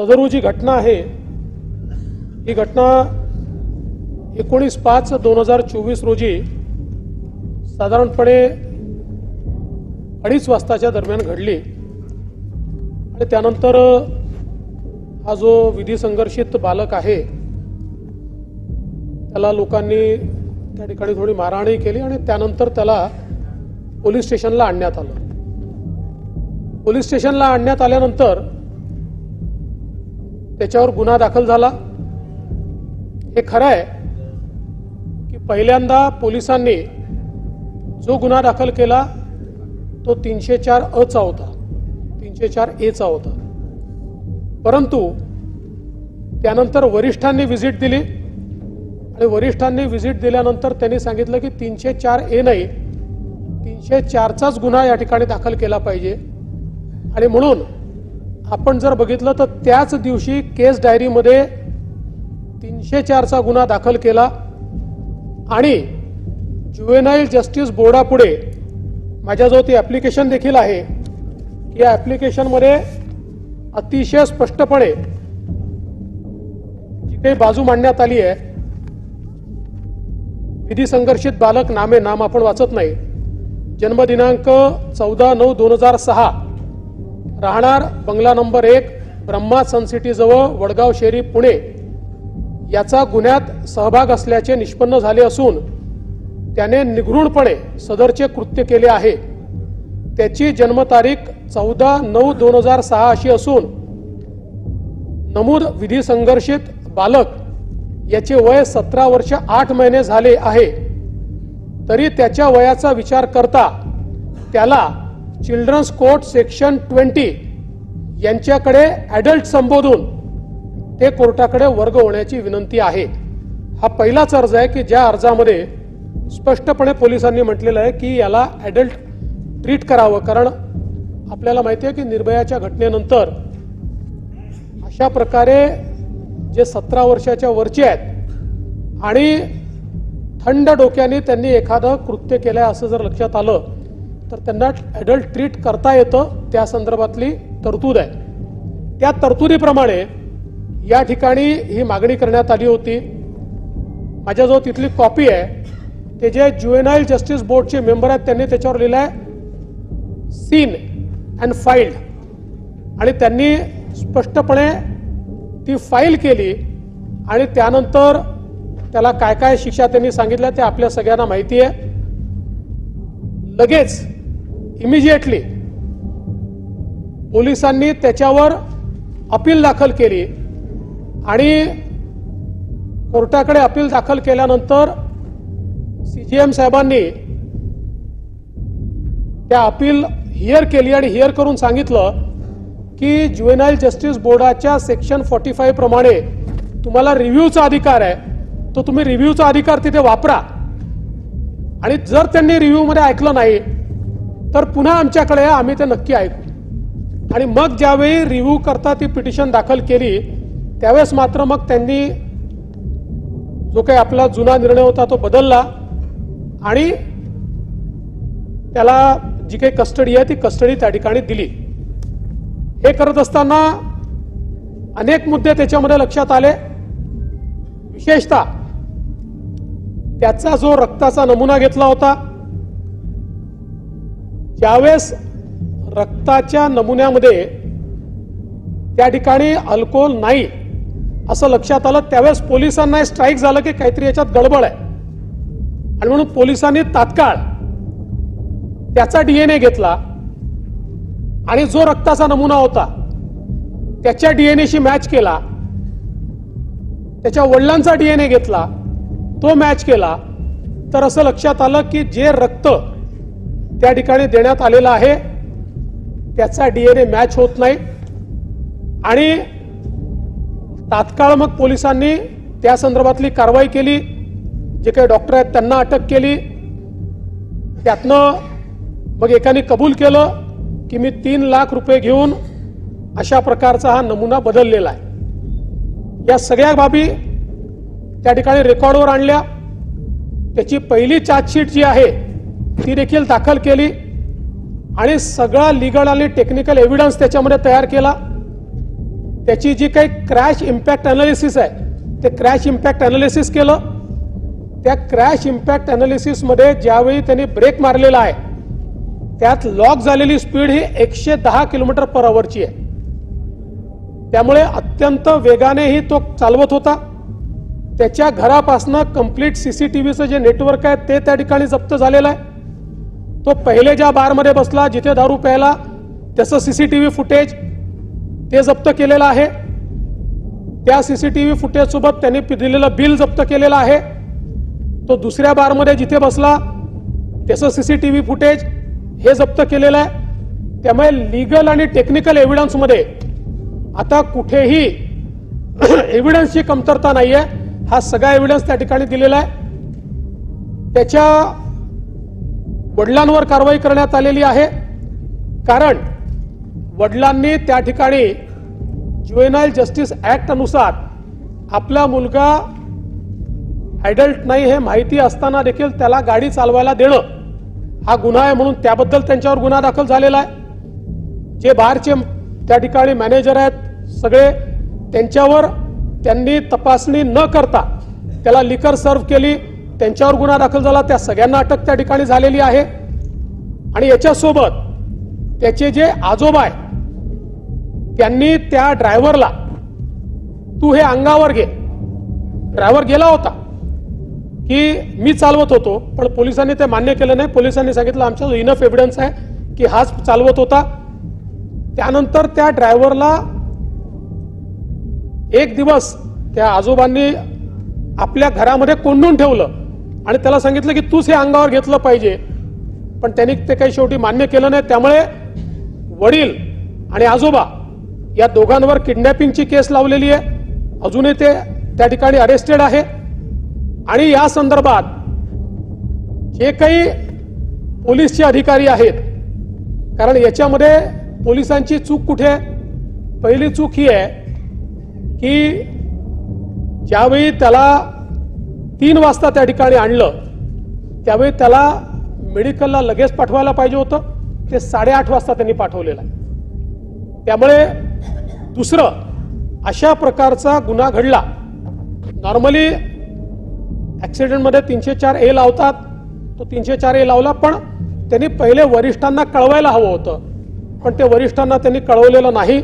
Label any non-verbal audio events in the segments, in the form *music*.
सदरू जी घटना आहे ही घटना एकोणीस पाच दोन हजार चोवीस रोजी साधारणपणे अडीच वाजताच्या दरम्यान घडली. आणि त्यानंतर हा जो विधी संघर्षित बालक आहे त्याला लोकांनी त्या ठिकाणी थोडी मारहाणही केली आणि त्यानंतर त्याला पोलीस स्टेशनला आणण्यात आलं. पोलीस स्टेशनला आणण्यात आल्यानंतर त्याच्यावर गुन्हा दाखल झाला. हे खरं आहे की पहिल्यांदा पोलिसांनी जो गुन्हा दाखल केला तो तीनशे चार अचा होता. तीनशे चार एचा होता. परंतु त्यानंतर वरिष्ठांनी व्हिजिट दिली आणि वरिष्ठांनी व्हिजिट दिल्यानंतर त्यांनी सांगितलं की तीनशे चार ए नाही तीनशे चारचाच गुन्हा या ठिकाणी दाखल केला पाहिजे. आणि म्हणून आपण जर बघितलं तर त्याच दिवशी केस डायरीमध्ये तीनशे चारचा गुन्हा दाखल केला. आणि ज्युएनाईल जस्टिस बोर्डापुढे माझ्याजवळ ती ॲप्लिकेशन देखील आहे. या ॲप्लिकेशनमध्ये अतिशय स्पष्टपणे जी काही बाजू मांडण्यात आली आहे विधी संघर्षित बालक नामे नाम आपण वाचत नाही. जन्मदिनांक चौदा नऊ दोन हजार सहा राहणार बंगला नंबर एक ब्रह्मा सनसिटीजवळ वडगाव शेरी पुणे. याचा गुन्ह्यात सहभाग असल्याचे निष्पन्न झाले असून त्याने निघृणपणे सदरचे कृत्य केले आहे. त्याची जन्मतारीख चौदा नऊ दोन हजार सहा अशी असून नमूद विधी संघर्षित बालक याचे वय सतरा वर्ष आठ महिने झाले आहे. तरी त्याच्या वयाचा विचार करता त्याला चिल्ड्रन्स कोर्ट सेक्शन ट्वेंटी यांच्याकडे ॲडल्ट संबोधून ते कोर्टाकडे वर्ग होण्याची विनंती आहे. हा पहिलाच अर्ज आहे की ज्या अर्जामध्ये स्पष्टपणे पोलिसांनी म्हटलेलं आहे की याला ॲडल्ट ट्रीट करावं. कारण आपल्याला माहिती आहे की निर्भयाच्या घटनेनंतर अशा प्रकारे जे सतरा वर्षाच्या वरचे आहेत आणि थंड डोक्याने त्यांनी एखादं कृत्य केलं असं जर लक्षात आलं तर त्यांना ॲडल्ट ट्रीट करता येतं त्या संदर्भातली तरतूद आहे. त्या तरतुदीप्रमाणे या ठिकाणी ही मागणी करण्यात आली होती. माझ्याजवळ तिथली कॉपी आहे. ते जे ज्युएनाईल जस्टिस बोर्डचे मेंबर आहेत त्यांनी त्याच्यावर लिहिलं आहे सीन अँड फाईल्ड आणि त्यांनी स्पष्टपणे ती फाईल केली आणि त्यानंतर त्याला काय काय शिक्षा त्यांनी सांगितल्या ते आपल्या सगळ्यांना माहिती आहे. लगेच इमिजिएटली पोलिसांनी त्याच्यावर अपील दाखल केली आणि कोर्टाकडे अपील दाखल केल्यानंतर सी जी एम साहेबांनी त्या अपील हिअर केली आणि हिअर करून सांगितलं की ज्युएनाईल जस्टिस बोर्डाच्या सेक्शन फॉर्टी फाईव्ह प्रमाणे तुम्हाला रिव्ह्यूचा अधिकार आहे तो तुम्ही रिव्ह्यूचा अधिकार तिथे वापरा. आणि जर त्यांनी रिव्ह्यूमध्ये ऐकलं नाही तर पुन्हा आमच्याकडे आम्ही ते नक्की ऐकू. आणि मग ज्यावेळी रिव्ह्यू करता ती पिटिशन दाखल केली त्यावेळेस मात्र मग त्यांनी जो काही आपला जुना निर्णय होता तो बदलला आणि त्याला जी काही कस्टडी आहे ती कस्टडी त्या ठिकाणी दिली. हे करत असताना अनेक मुद्दे त्याच्यामध्ये लक्षात आले. विशेषतः त्याचा जो रक्ताचा नमुना घेतला होता ज्यावेळेस रक्ताच्या नमुन्यामध्ये त्या ठिकाणी अल्कोहोल नाही असं लक्षात आलं त्यावेळेस पोलिसांना स्ट्राईक झालं की काहीतरी याच्यात गडबड आहे. आणि म्हणून पोलिसांनी तात्काळ त्याचा डीएनए घेतला आणि जो रक्ताचा नमुना होता त्याच्या डीएनएशी मॅच केला त्याच्या वडिलांचा डीएनए घेतला तो मॅच केला. तर असं लक्षात आलं की जे रक्त त्या ठिकाणी देण्यात आलेला आहे. त्याचा डीएनए मॅच होत नाही. आणि तात्काळ मग पोलिसांनी त्या संदर्भातली कारवाई केली. जे काही डॉक्टर आहेत त्यांना अटक केली. त्यातनं मग एकाने कबूल केलं की मी तीन लाख रुपये घेऊन अशा प्रकारचा हा नमुना बदललेला आहे. या सगळ्या बाबी त्या ठिकाणी रेकॉर्डवर आणल्या. त्याची पहिली चार्जशीट जी आहे ती देखील दाखल केली आणि सगळा लिगल आणि टेक्निकल एव्हिडन्स त्याच्यामध्ये तयार केला. त्याची जी काही क्रॅश इम्पॅक्ट अनालिसिस आहे ते क्रॅश इम्पॅक्ट अनालिसिस केलं. त्या क्रॅश इम्पॅक्ट अनालिसिसमध्ये ज्यावेळी त्यांनी ब्रेक मारलेला आहे त्यात लॉक झालेली स्पीड ही एकशे दहा किलोमीटर पर आवरची आहे. त्यामुळे अत्यंत वेगानेही तो चालवत होता. त्याच्या घरापासनं कंप्लीट सीसीटीव्हीचं जे नेटवर्क आहे ते त्या ठिकाणी जप्त झालेलं आहे. तो पहिले ज्या बारमध्ये बसला जिथे दारू प्यायला त्याचं सीसीटीव्ही फुटेज ते जप्त केलेलं आहे. त्या सीसीटीव्ही व्ही फुटेजसोबत त्यांनी दिलेलं बिल जप्त केलेलं आहे. तो दुसऱ्या बारमध्ये जिथे बसला त्याचं सीसीटीव्ही फुटेज हे जप्त केलेलं आहे. त्यामुळे लिगल आणि टेक्निकल एव्हिडन्समध्ये आता कुठेही *clears throat* एव्हिडन्सची कमतरता नाहीये. हा सगळा एव्हिडन्स त्या ठिकाणी दिलेला आहे. त्याच्या वडिलांवर कारवाई करण्यात आलेली आहे. कारण वडिलांनी त्या ठिकाणी ज्युएनाईल जस्टिस ऍक्ट अनुसार आपला मुलगा ऍडल्ट नाही हे माहिती असताना देखील त्याला गाडी चालवायला देणं हा गुन्हा आहे म्हणून त्याबद्दल त्यांच्यावर गुन्हा दाखल झालेला आहे. जे बाहेरचे त्या ठिकाणी मॅनेजर आहेत सगळे त्यांच्यावर त्यांनी तपासणी न करता त्याला लिकर सर्व्ह केली. त्यांच्यावर गुन्हा दाखल झाला त्या सगळ्यांना अटक त्या ठिकाणी झालेली आहे. आणि याच्यासोबत त्याचे जे आजोबा आहे त्यांनी त्या ड्रायव्हरला तू हे अंगावर घे. ड्रायव्हर गेला होता की मी चालवत होतो पण पोलिसांनी ते मान्य केलं नाही. पोलिसांनी सांगितलं आमच्या इनफ एव्हिडन्स आहे की हाच चालवत होता. त्यानंतर त्या ड्रायव्हरला एक दिवस त्या आजोबांनी आपल्या घरामध्ये कोंडून ठेवलं. आणि त्याला सांगितलं की तूच हे अंगावर घेतलं पाहिजे. पण त्यांनी ते काही शेवटी मान्य केलं नाही. त्यामुळे वडील आणि आजोबा या दोघांवर किडनॅपिंगची केस लावलेली आहे. अजूनही ते त्या ठिकाणी अरेस्टेड आहे. आणि या संदर्भात जे काही पोलीसचे अधिकारी आहेत कारण याच्यामध्ये पोलिसांची चूक कुठे आहे? पहिली चूक ही आहे की ज्यावेळी त्याला तीन वाजता त्या ठिकाणी आणलं. त्यावेळी त्याला मेडिकलला लगेच पाठवायला पाहिजे होतं. ते साडेआठ वाजता त्यांनी पाठवलेलं आहे. त्यामुळे दुसरं अशा प्रकारचा गुन्हा घडला. नॉर्मली ॲक्सिडेंटमध्ये तीनशे चार ए लावतात. तो तीनशे चार ए लावला पण त्यांनी पहिले वरिष्ठांना कळवायला हवं होतं. पण ते वरिष्ठांना त्यांनी कळवलेलं नाही.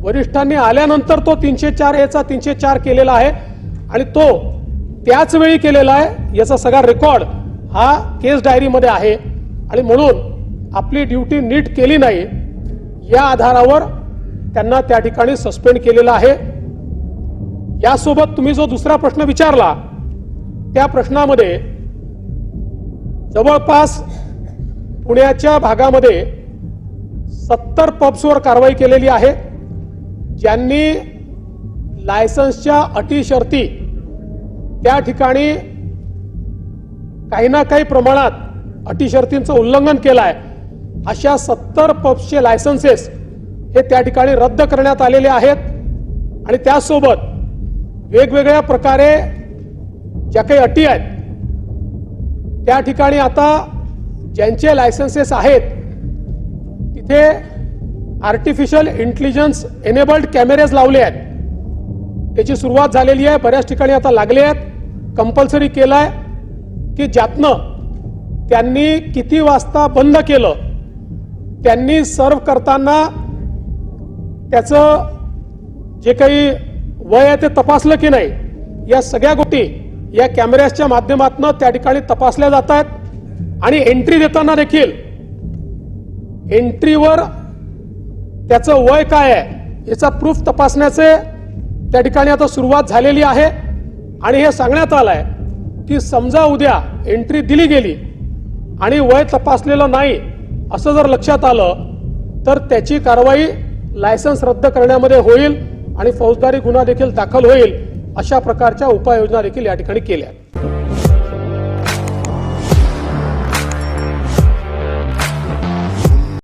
वरिष्ठांनी आल्यानंतर तो तीनशे चार एचा तीनशे चार केलेला आहे. आणि तो त्याच वेळी केलेला आहे याचा सगळा रेकॉर्ड हा केस डायरीमध्ये आहे. आणि म्हणून आपली ड्युटी नीट केली नाही या आधारावर त्यांना त्या ठिकाणी सस्पेंड केलेलं आहे. यासोबत तुम्ही जो दुसरा प्रश्न विचारला त्या प्रश्नामध्ये जवळपास पुण्याच्या भागामध्ये सत्तर पब्सवर कारवाई केलेली आहे ज्यांनी लायसन्सच्या अटी शर्ती त्या ठिकाणी काही ना काही प्रमाणात अटी शर्तींचं उल्लंघन केलं आहे अशा सत्तर पब्सचे लायसन्सेस हे त्या ठिकाणी रद्द करण्यात आलेले आहेत. आणि त्यासोबत वेगवेगळ्या प्रकारे ज्या काही अटी आहेत त्या ठिकाणी आता ज्यांचे लायसन्सेस आहेत तिथे आर्टिफिशियल इंटेलिजन्स एनेबल्ड कॅमेरेज लावले आहेत. त्याची सुरुवात झालेली आहे बऱ्याच ठिकाणी आता लागले आहेत. कंपल्सरी केलाय आहे की ज्यातनं त्यांनी किती वाजता बंद केलं त्यांनी सर्व करताना त्याचं जे काही वय आहे ते तपासलं की नाही या सगळ्या गोष्टी या कॅमेऱ्याच्या माध्यमातून त्या ठिकाणी तपासल्या जात आहेत. आणि एंट्री देताना देखील एंट्रीवर त्याचं वय काय आहे याचा प्रूफ तपासण्याचे त्या ठिकाणी आता सुरुवात झालेली आहे. आणि हे सांगण्यात आलं आहे की समजा उद्या एंट्री दिली गेली आणि वय तपासलेलं नाही असं जर लक्षात आलं तर त्याची कारवाई लायसन्स रद्द करण्यामध्ये होईल आणि फौजदारी गुन्हा देखील दाखल होईल अशा प्रकारच्या उपाययोजना देखील या ठिकाणी केल्या आहेत.